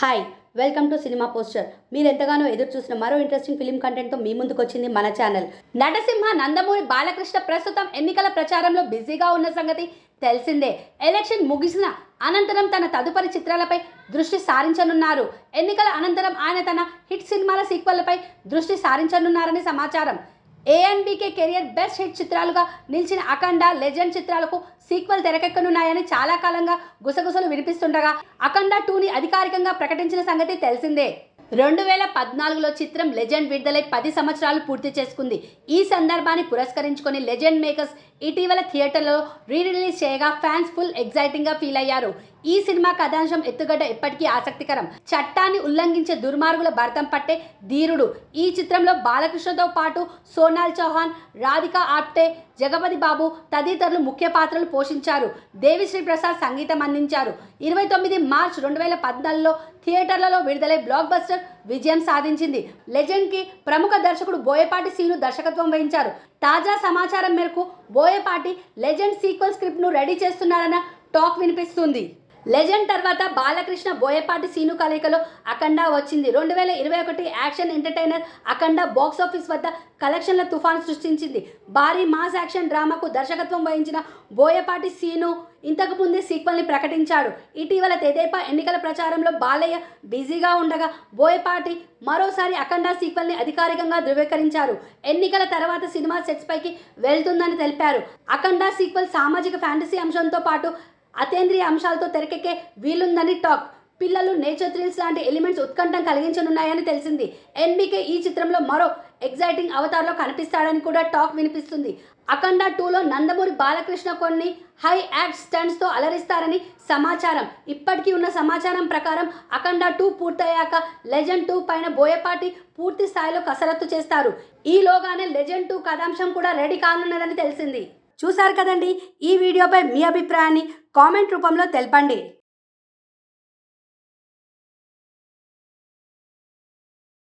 Hi welcome to cinema poster మీరు ఎంతగానో ఎదురు చూసిన మరో ఇంట్రెస్టింగ్ ఫిలిం కంటెంట్తో మీ ముందుకు వచ్చింది మన ఛానల్ నటసింహ నందమూరి బాలకృష్ణ ప్రస్తుతం ఎన్నికల ప్రచారంలో బిజీగా ఉన్న సంగతి తెలిసిందే. ఎలక్షన్ ముగిసిన అనంతరం తన తదుపరి చిత్రాలపై దృష్టి సారించనున్నారు. ఎన్నికల అనంతరం ఆయన తన హిట్ సినిమాల సీక్వెల్పై దృష్టి సారించనున్నారని సమాచారం. ఏఎన్బికే కెరియర్ బెస్ట్ హిట్ చిత్రాలుగా నిలిచిన అఖండ లెజెండ్ చిత్రాలకు సీక్వెల్ తెరకెక్కనున్నాయని చాలా కాలంగా గుసగుసలు వినిపిస్తుండగా అఖండ టూని అధికారికంగా ప్రకటించిన సంగతి తెలిసిందే. రెండు వేల పద్నాలుగులో చిత్రం లెజెండ్ విడుదలై పది సంవత్సరాలు పూర్తి చేసుకుంది. ఈ సందర్భాన్ని పురస్కరించుకొని లెజెండ్ మేకర్స్ ఇటీవల థియేటర్లో రీ రిలీజ్ చేయగా ఫ్యాన్స్ ఫుల్ ఎగ్జైటింగ్గా ఫీల్ అయ్యారు. ఈ సినిమా కథాంశం ఎత్తుగడ్డ ఎప్పటికీ ఆసక్తికరం. చట్టాన్ని ఉల్లంఘించే దుర్మార్గుల భర్తం పట్టే ధీరుడు. ఈ చిత్రంలో బాలకృష్ణతో పాటు సోనాల్ చౌహాన్ రాధికా ఆప్టే జగపతి బాబు తదితరులు ముఖ్య పాత్రలు పోషించారు. దేవిశ్రీ ప్రసాద్ సంగీతం అందించారు. ఇరవై తొమ్మిది మార్చ్ రెండు వేల పద్నాలుగులో థియేటర్లలో విడుదలై బ్లాక్ బస్టర్ విజయం సాధించింది. లెజెండ్కి ప్రముఖ దర్శకుడు బోయపాటి సీను దర్శకత్వం వహించారు. తాజా సమాచారం మేరకు బోయపాటి లెజెండ్ సీక్వెల్ స్క్రిప్ట్ను రెడీ చేస్తున్నారన్న టాక్ వినిపిస్తుంది. లెజెండ్ తర్వాత బాలకృష్ణ బోయపాటి సీను కలయికలో అఖండ వచ్చింది. రెండు వేల ఇరవై ఒకటి action entertainer Akhanda box office వద్ద కలెక్షన్ల తుఫాన్ సృష్టించింది. భారీ మాస్ యాక్షన్ డ్రామాకు దర్శకత్వం వహించిన బోయపాటి సీను ఇంతకు ముందే సీక్వెల్ని ప్రకటించాడు. ఇటీవల తెదేపా ఎన్నికల ప్రచారంలో బాలయ్య బిజీగా ఉండగా బోయపాటి మరోసారి అఖండ సీక్వెల్ని అధికారికంగా ధృవీకరించారు. ఎన్నికల తర్వాత సినిమా సెట్స్ పైకి వెళ్తుందని తెలిపారు. అఖండ సీక్వెల్ సామాజిక ఫ్యాంటసీ అంశంతో పాటు అతేంద్రియ అంశాలతో తెరకెక్కే వీలుందని టాక్. పిల్లలు నేచర్ థ్రిల్స్ లాంటి ఎలిమెంట్స్ ఉత్కంఠం కలిగించనున్నాయని తెలిసింది. ఎన్బికే ఈ చిత్రంలో మరో ఎగ్జైటింగ్ అవతార్లో కనిపిస్తాడని కూడా టాక్ వినిపిస్తుంది. అఖండ టూలో నందమూరి బాలకృష్ణ కొన్ని హై యాక్ట్ స్టంట్స్తో అలరిస్తారని సమాచారం. ఇప్పటికీ ఉన్న సమాచారం ప్రకారం అఖండ టూ పూర్తయ్యాక లెజెండ్ టూ పైన బోయపాటి పూర్తి స్థాయిలో కసరత్తు చేస్తారు. ఈలోగానే లెజెండ్ టూ కథాంశం కూడా రెడీ కానున్నదని తెలిసింది. చూశారు కదండి? ఈ వీడియోపై మీ అభిప్రాయాన్ని కామెంట్ రూపంలో తెలపండి.